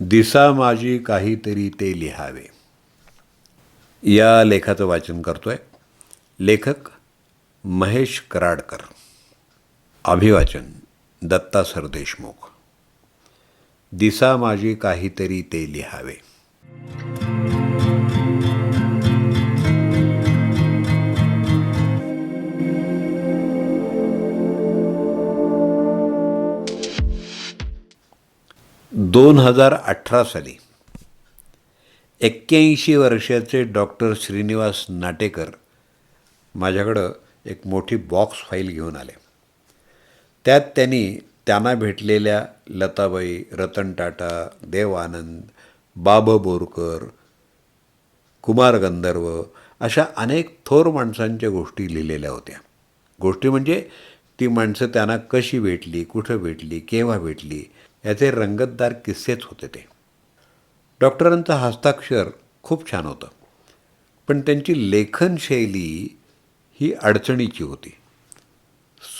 दिसा माझी काहीतरी ते लिहावे. या लेखाचं वाचन करतोय. लेखक महेश कराडकर. अभिवाचन दत्ता सरदेशमुख. दिसा माझी काहीतरी ते लिहावे. दोन हजार अठरा साली एक्क्याऐंशी वर्षाचे डॉक्टर श्रीनिवास नाटेकर माझ्याकडं एक मोठी बॉक्स फाईल घेऊन आले. त्यात त्यांनी त्यांना भेटलेल्या लताबाई रतन टाटा देव आनंद बाब बोरकर कुमार गंधर्व अशा अनेक थोर माणसांच्या गोष्टी लिहिलेल्या होत्या. गोष्टी म्हणजे ती माणसं त्यांना कशी भेटली कुठं भेटली केव्हा भेटली याचे रंगतदार किस्सेच होते ते. डॉक्टरांचं हस्ताक्षर खूप छान होतं. पण त्यांची लेखनशैली ही अडचणीची होती.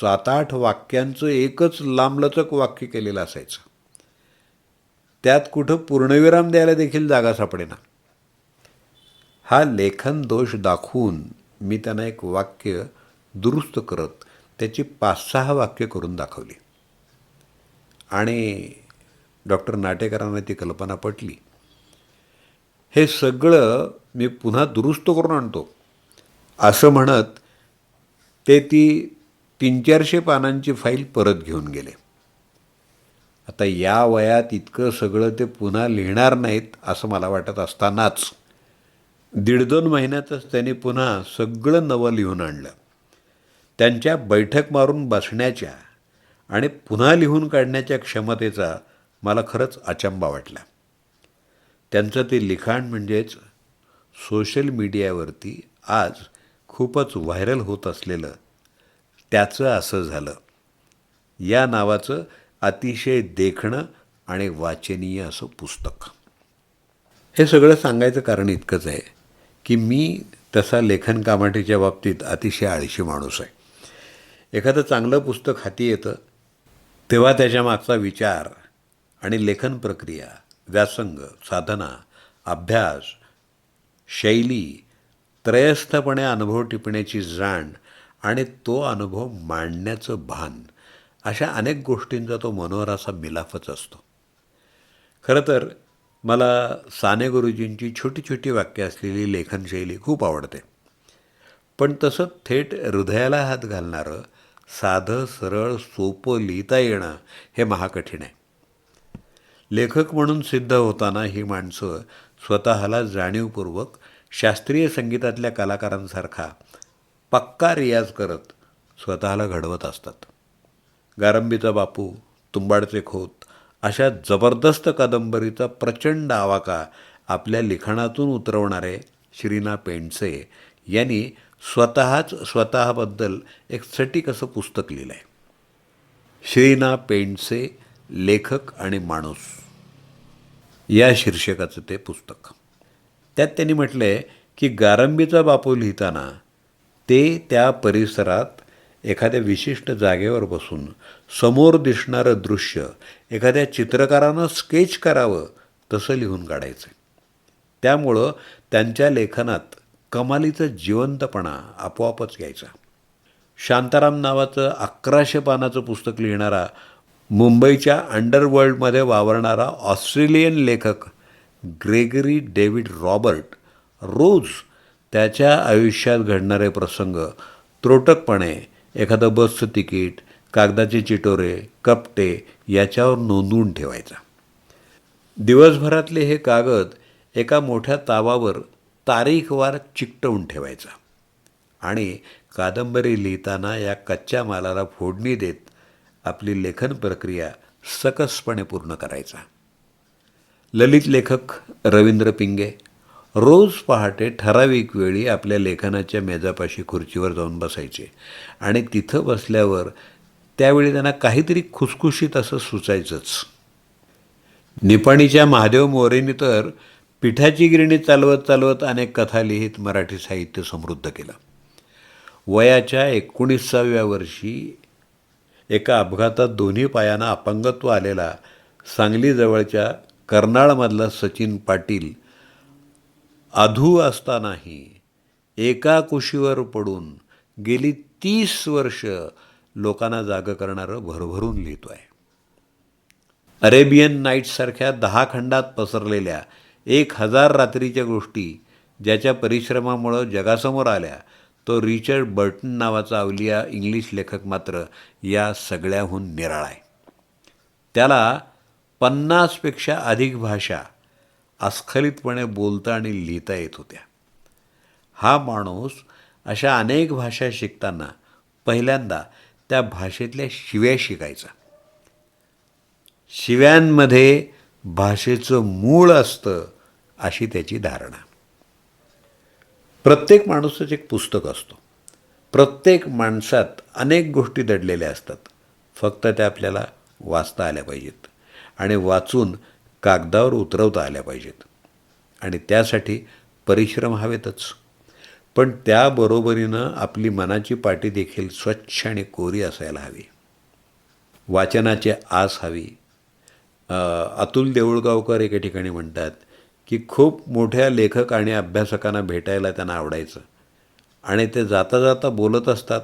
सात आठ वाक्यांचं एकच लांबलचक वाक्य केलेलं असायचं. त्यात कुठं पूर्णविराम द्यायला देखील जागा सापडेना. हा लेखन दोष दाखवून मी त्यांना एक वाक्य दुरुस्त करत त्याची पाच सहा वाक्य करून दाखवली. आणि डॉक्टर नाटेकरांना ती कल्पना पटली. हे सगळं मी पुन्हा दुरुस्त करून आणतो. असं म्हणत ते ती तीन चारशे पानांची फाईल परत घेऊन गेले. आता या वयात इतकं सगळं ते पुन्हा लिहिणार नाहीत असं मला वाटत असतानाच दीड दोन महिन्यातच त्यांनी पुन्हा सगळं नवं लिहून आणलं. त्यांच्या बैठक मारून बसण्याच्या आणि पुन्हा लिहून काढण्याच्या क्षमतेचा मला खरंच अचंबा वाटला. त्यांचं ते लिखाण म्हणजेच सोशल मीडियावरती आज खूपच व्हायरल होत असलेलं त्याचं असं झालं. या नावाचं अतिशय देखणं आणि वाचनीय असं पुस्तक. हे सगळं सांगायचं कारण इतकंच आहे की मी तसा लेखन कामाठीच्या बाबतीत अतिशय आळशी माणूस आहे. एखादं चांगलं पुस्तक हाती येतं तेव्हा त्याच्या मागचा विचार आणि लेखन प्रक्रिया व्यासंग साधना अभ्यास शैली त्रयस्थपणे अनुभव टिपण्याची जाण आणि तो अनुभव मांडण्याचं भान अशा अनेक गोष्टींचा तो मनोहर असा मिलाफच असतो. खरं तर मला साने गुरुजींची छोटी छोटी वाक्य असलेली लेखनशैली खूप आवडते. पण तसं थेट हृदयाला हात घालणारं साधं सरळ सोपं लिहिता येणं हे महाकठीण आहे. लेखक म्हणून सिद्ध होताना ही माणसं स्वतःला जाणीवपूर्वक शास्त्रीय संगीतातल्या कलाकारांसारखा पक्का रियाज करत स्वतःला घडवत असतात. गारंबीचा बापू तुंबाडचे खोत अशा जबरदस्त कादंबरीचा प्रचंड आवाका आपल्या लिखाणातून उतरवणारे श्रीना पेंडसे यांनी स्वतःच स्वतःबद्दल एक सटीक असं पुस्तक लिहिलं आहे श्रीना पेंडसे लेखक आणि माणूस. या शीर्षकाचं ते पुस्तक. त्यात त्यांनी म्हटलं आहे की गारंबीचा बापू लिहिताना ते त्या परिसरात एखाद्या विशिष्ट जागेवर बसून समोर दिसणारं दृश्य एखाद्या चित्रकारानं स्केच करावं तसं लिहून काढायचं त्यामुळं त्यांच्या लेखनात कमालीचा जिवंतपणा आपोआपच घ्यायचा. शांताराम नावाचं अकराशे पानाचं पुस्तक लिहिणारा मुंबईच्या अंडरवर्ल्डमध्ये वावरणारा ऑस्ट्रेलियन लेखक ग्रेगरी डेव्हिड रॉबर्ट रोज त्याच्या आयुष्यात घडणारे प्रसंग त्रोटकपणे एखादं बसचं तिकीट कागदाचे चिटोरे कपटे याच्यावर नोंदवून ठेवायचा. दिवसभरातले हे कागद एका मोठ्या तावावर तारीखवार चिकटवून ठेवायचा. आणि कादंबरी लिहिताना या कच्च्या मालाला फोडणी देत आपली लेखन प्रक्रिया सकसपणे पूर्ण करायचा. ललित लेखक रवींद्र पिंगे रोज पहाटे ठराविक वेळी आपल्या लेखनाच्या मेजापाशी खुर्चीवर जाऊन बसायचे. आणि तिथं बसल्यावर त्यावेळी त्यांना काहीतरी खुसखुशीत असं सुचायचंच. निपाणीच्या महादेव मोरेंनी तर पिठाची गिरणी चालवत चालवत अनेक कथा लिहित मराठी साहित्य समृद्ध केलं. वयाच्या एकोणीसाव्या वर्षी एका अपघातात दोन्ही पायांना अपंगत्व आलेला सांगलीजवळच्या कर्नाळमधला सचिन पाटील अधू असतानाही एका कुशीवर पडून गेली तीस वर्ष लोकांना जागं करणारं भरभरून लिहितो आहे अरेबियन नाईट्ससारख्या दहा खंडात पसरलेल्या एक हजार रात्रीच्या गोष्टी ज्याच्या परिश्रमामुळं जगासमोर आल्या तो रिचर्ड बर्टन नावाचा अवलिया इंग्लिश लेखक मात्र या सगळ्याहून निराळा आहे. त्याला पन्नासपेक्षा अधिक भाषा अस्खलितपणे बोलता आणि लिहिता येत होत्या. हा माणूस अशा अनेक भाषा शिकताना पहिल्यांदा त्या भाषेतल्या शिव्या शिकायचा. शिव्यांमध्ये भाषेचं मूळ असतं अशी त्याची धारणा. प्रत्येक माणूसच एक पुस्तक असतो. प्रत्येक माणसात अनेक गोष्टी दडलेल्या असतात. फक्त त्या आपल्याला वाचता आल्या पाहिजेत आणि वाचून कागदावर उतरवता आल्या पाहिजेत. आणि त्यासाठी परिश्रम हवेतच. पण त्याबरोबरीनं आपली मनाची पाटी देखील स्वच्छ आणि कोरी असायला हवी. वाचनाची आस हवी. अतुल देऊळगावकर एका ठिकाणी म्हणतात की खूप मोठ्या लेखक आणि अभ्यासकांना भेटायला त्यांना आवडायचं. आणि ते जाता जाता बोलत असतात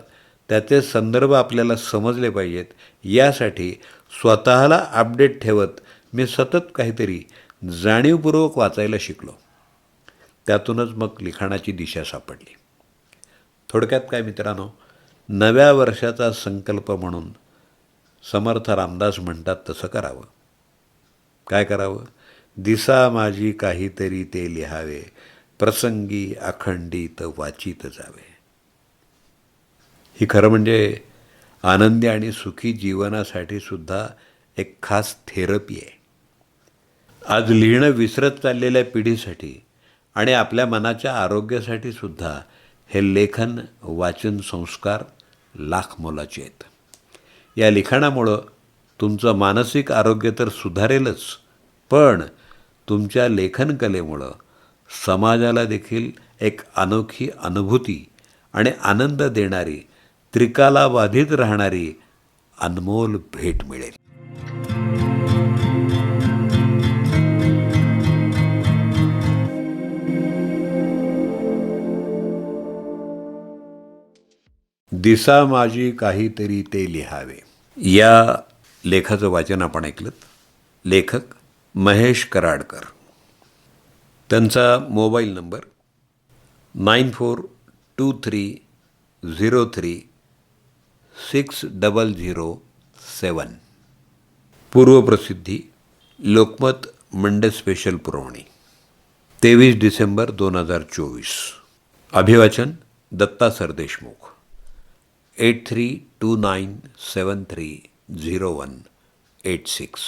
त्याचे संदर्भ आपल्याला समजले पाहिजेत. यासाठी स्वतःला अपडेट ठेवत मी सतत काहीतरी जाणीवपूर्वक वाचायला शिकलो. त्यातूनच मग लिखाणाची दिशा सापडली. थोडक्यात काय मित्रांनो नव्या वर्षाचा संकल्प म्हणून समर्थ रामदास म्हणतात तसं करावं. काय करावं? दिसा माझी काहीतरी ते लिहावे. प्रसंगी अखंडित वाचित जावे. ही खरं म्हणजे आनंदी आणि सुखी जीवनासाठी सुद्धा एक खास थेरपी आहे. आज लिहिणं विसरत चाललेल्या पिढीसाठी आणि आपल्या मनाच्या आरोग्यासाठी सुद्धा हे लेखन वाचन संस्कार लाख मोलाचे आहेत. या लिखाणामुळं तुमचं मानसिक आरोग्य तर सुधारेलच पण तुमच्या लेखनकलेमुळं समाजाला देखील एक अनोखी अनुभूती आणि आनंद देणारी त्रिकालाबाधित राहणारी अनमोल भेट मिळेल. दिसा माझी काहीतरी ते लिहावे. या लेखाचं वाचन आपण ऐकलं लेखक महेश कराडकर. त्यांचा mobile number nine four two three zero three six double zero seven. पूर्वप्रसिद्धी Lokmat Monday special पुरवणी. तेवीस डिसेंबर दोन हजार चोवीस. अभिवाचन Datta Sardeshmukh eight three two nine seven three zero one eight six.